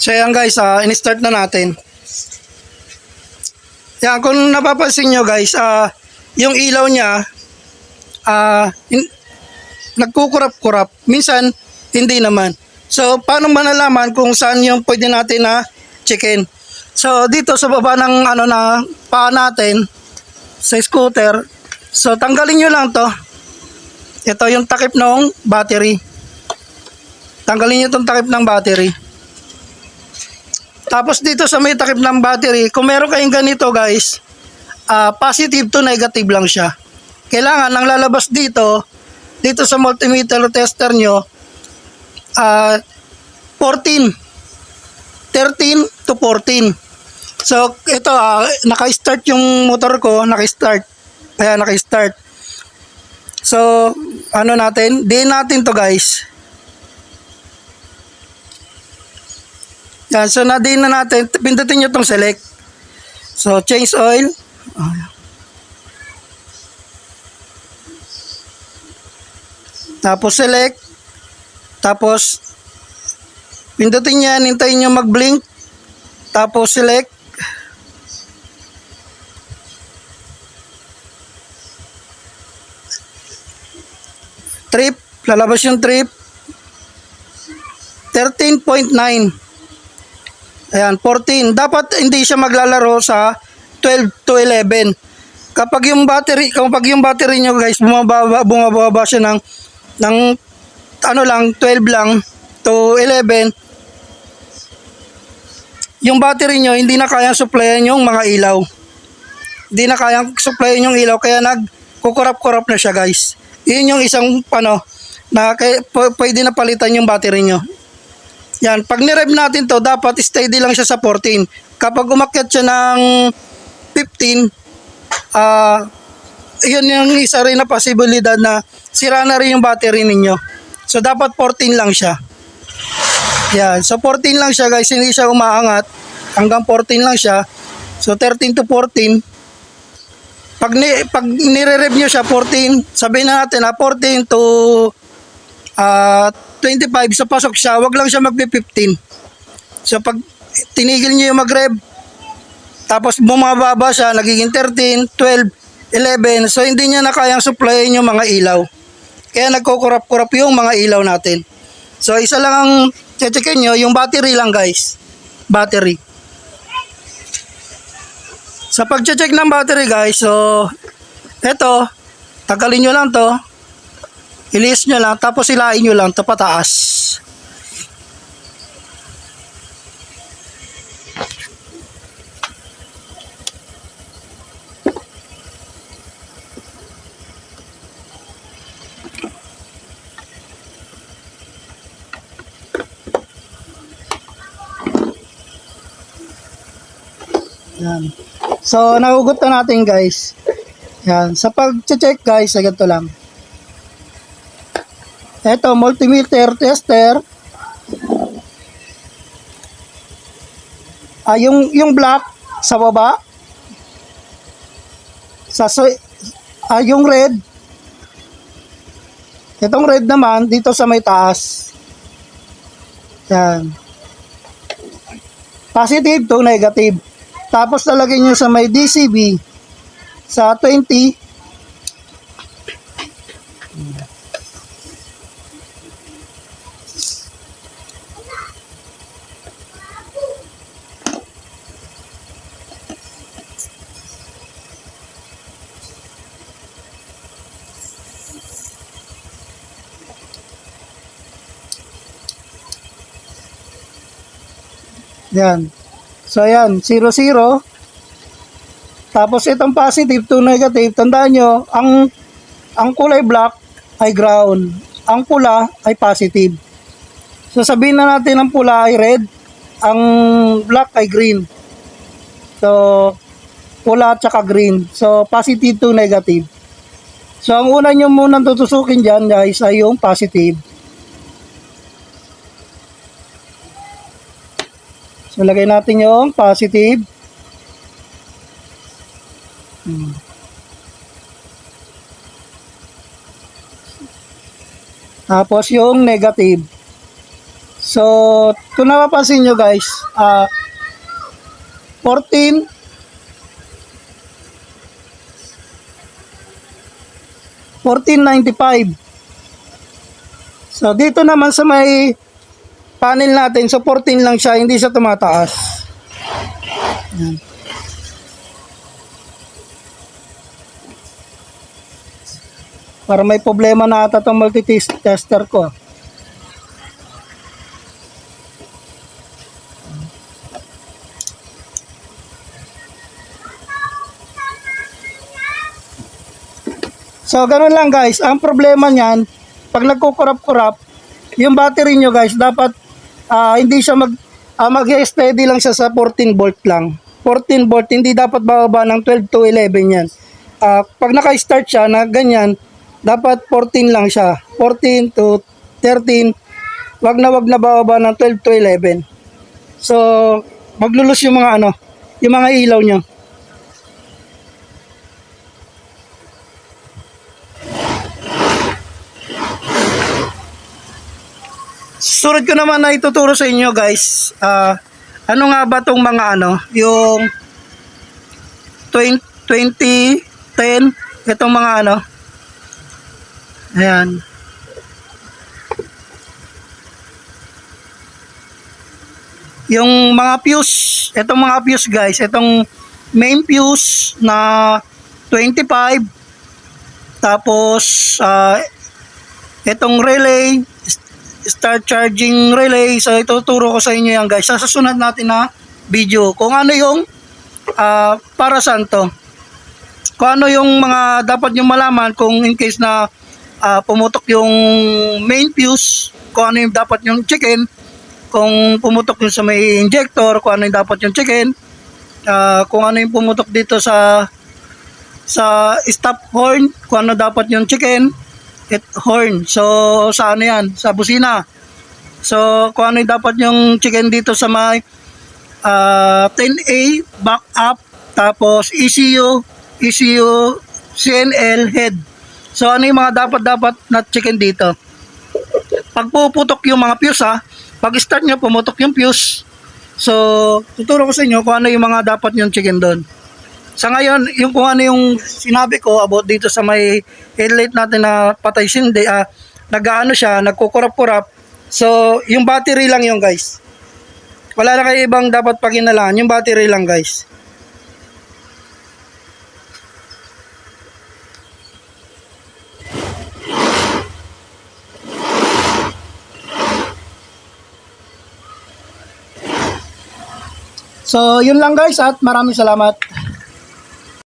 So yan guys, ah in-start na natin. Yan, kung napapansin nyo guys, ah yung ilaw niya, ah in- nagkukurap-kurap. Minsan, hindi naman. So, paano malalaman kung saan yung pwede natin na chicken? So, dito sa baba ng ano na paa natin, sa scooter, so tanggalin nyo lang to. Ito yung takip ng battery. Tanggalin nyo itong takip ng battery. Tapos dito sa may takip ng battery, kung meron kayong ganito guys, ah, positive to negative lang siya. Kailangan ang lalabas dito, dito sa multimeter tester nyo, ah 14. 13 to 14. So, ito, ah, naka-start yung motor ko, naka-start. Kaya naka-start. So, ano natin, din natin to guys. Yan, so na-din na natin, pindutin nyo tong select. So, change oil. Ah. Tapos select. Tapos, pindutin yan, hintayin nyo mag-blink. Tapos select. Trip, lalabas yung trip. 13.9. Ayan, 14. Dapat hindi siya maglalaro sa 12 to 11. Kapag yung battery, kapag yung battery nyo guys, bumababa, bumababa siya ng, ng ano lang, 12 lang to 11, yung battery nyo, hindi na kayang supplyan yung mga ilaw. Hindi na kayang supplyan yung ilaw, kaya nagkukurap-kurap na siya guys. Yun yung isang, ano, na kay, p- pwede na palitan yung battery nyo. Yan, pag nirev natin to, dapat steady lang siya sa 14. Kapag umakyat siya ng 15, ah, yun yung isa rin na posibilidad na sira na rin yung battery ninyo. So, dapat 14 lang siya. Yan, so 14 lang siya guys, hindi siya umaangat. Hanggang 14 lang siya. So, 13 to 14. Pag, ni, pag nire-rev nyo siya, 14, sabihin na natin na 14 to ah 25 sa pasok siya, wag lang siya magpi-15. So pag tinigil niyo yung mag-rev, tapos bumababa siya, nagiging 13, 12, 11, so hindi niya na kayang supplyin yung mga ilaw. Kaya nagkukurap-kurap yung mga ilaw natin. So isa lang ang checkin nyo, yung battery lang guys. Battery. Sa pag-check ng battery guys, so eto, tagalin nyo lang to, Ilis nyo lang, tapos ilain nyo lang ito pataas. Yan. So, nahugot na natin guys. Yan. Sa pag-check guys, ay ganito lang. Ito, multimeter tester. Ah, yung, yung black sa baba. Sa, ah, yung red. Itong red naman, dito sa may taas. Yan. Positive to negative. Tapos lalagay nyo sa may DCB sa 20 Yan. So, yan. 0, 0. Tapos, itong positive to negative. Tandaan nyo, ang, ang kulay black ay ground. Ang pula ay positive. So, sabihin na natin ang pula ay red. Ang black ay green. So, pula at saka green. So, positive to negative. So, ang una nyo munang tutusukin dyan, guys, ay yung positive. So, lagay natin yung positive. Hmm. Tapos yung negative. So, kung napapansin nyo guys, ah 14 1495. So, dito naman sa may panel natin, so 14 lang siya, hindi siya tumataas. Yan. Para may problema na ata itong multi-tester ko. So, ganun lang guys. Ang problema niyan, pag nagkukurap-kurap, yung battery nyo guys, dapat ah, hindi siya mag, ah, mag-steady lang siya sa 14 volt lang. 14 volt, hindi dapat bababa ng 12 to 11 yan. Ah, pag naka-start siya na ganyan, dapat 14 lang siya. 14 to 13, wag na wag na bababa ng 12 to 11. So, maglulus yung mga ano, yung mga ilaw nyo. Sunod ko naman na ituturo sa inyo guys. Ah, ano nga ba tong mga ano, yung 20, 2010, itong mga ano. Ayan. Yung mga fuse, itong mga fuse guys, itong main fuse na 25 tapos ah, itong relay start charging relay. So ituturo ko sa inyo yan guys. Sa susunod natin na video kung ano yung ah, para saan to. Kung ano yung mga dapat yung malaman kung in case na ah, pumutok yung main fuse, kung ano yung dapat yung chicken, kung pumutok yung sa may injector, kung ano yung dapat yung chicken, ah, kung ano yung pumutok dito sa sa stop horn, kung ano dapat yung chicken, it horn. So, sa ano yan? Sa busina. So, kung ano yung dapat yung chicken dito sa may ah, 10A, back up, tapos ECU, ECU, CNL, head. So, ano yung mga dapat-dapat na chicken dito? Pag puputok yung mga fuse ha, pag start nyo, pumutok yung fuse. So, tuturo ko sa inyo kung ano yung mga dapat yung chicken doon. Sa ngayon, yung kung ano yung sinabi ko about dito sa may headlight natin na patay sindi, ah, nag-ano siya, nagkukurap-kurap. So, yung battery lang yung guys. Wala na kayo ibang dapat paginalaan, yung battery lang guys. So, yun lang guys at maraming salamat.